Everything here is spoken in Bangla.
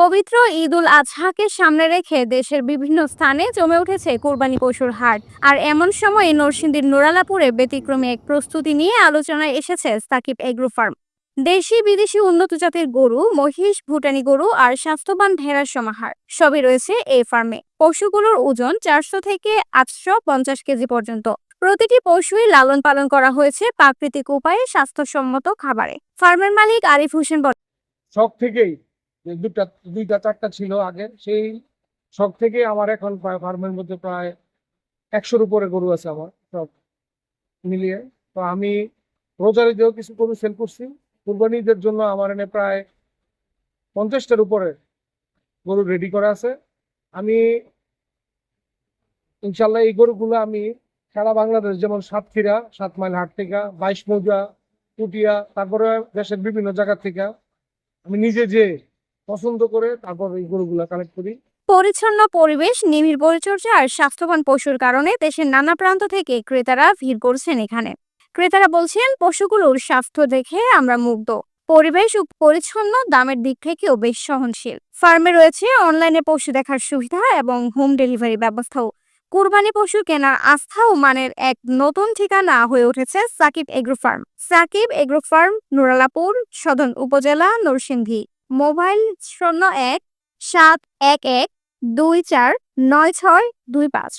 পবিত্র ঈদ উল আজহাকে সামনে রেখে দেশের বিভিন্ন স্থানে জমে উঠেছে কোরবানি পশুর হাট। আর এমন সময় নরসিংদীর নোরালাপুরে ব্যতিক্রমী এক প্রস্তুতি নিয়ে আলোচনায় এসেছে সাকিব এগ্রো ফার্ম দেশি বিদেশি উন্নত জাতের গরু মহিষ ভুটানি গরু আর স্বাস্থ্যবান ভেড়ার সমাহার সবই রয়েছে এই ফার্মে। পশুগুলোর ওজন চারশো থেকে আটশো পঞ্চাশ কেজি পর্যন্ত। প্রতিটি পশুই লালন পালন করা হয়েছে প্রাকৃতিক উপায়ে স্বাস্থ্যসম্মত খাবারে। ফার্মের মালিক আরিফ হোসেন বলেন, শখ থেকেই দুটা দুইটা চারটা ছিল আগে, সেই শখ থেকে আমার এখন প্রায় ফার্মের মধ্যে প্রায় একশোর উপরে গরু আছে আমার, সব মিলিয়ে। তো আমি রোজারে রোজারিতেও কিছু গরু সেল করছি। কুরবানিদের জন্য আমার এনে প্রায় পঞ্চাশটার উপরে গরু রেডি করা আছে। আমি ইনশাল্লাহ এই গরুগুলো আমি সারা বাংলাদেশ, যেমন সাতক্ষীরা, সাত মাইল হাট থেকে, বাইশ মৌজা, পুটিয়া, তারপরে দেশের বিভিন্ন জায়গা থেকে আমি নিজে যে পছন্দ করে, তারপর এই গরুগুলা কালেক্ট করি। পরিচ্ছন্ন পরিবেশ, নিবিড় পরিচর্যা আর স্বাস্থ্যবান পশুর কারণে দেশের নানা প্রান্ত থেকে ক্রেতারা ভিড় করছেন এখানে। ক্রেতারা বলছেন, পশুগুলোর স্বাস্থ্য দেখে আমরা মুগ্ধ। পরিবেশ ও পরিচ্ছন্ন দামের দিক থেকেও বেশ সহনশীল। ফার্মে রয়েছে অনলাইনে পশু দেখার সুবিধা এবং হোম ডেলিভারি ব্যবস্থাও। কুরবানি পশু কেনার আস্থা ও মানের এক নতুন ঠিকানা হয়ে উঠেছে Sakib agro farm. Sakib agro farm, Nuralapur সদন উপজেলা, নরসিংদী। মোবাইল শূন্য এক সাত এক এক দুই চার নয় ছয় দুই পাঁচ।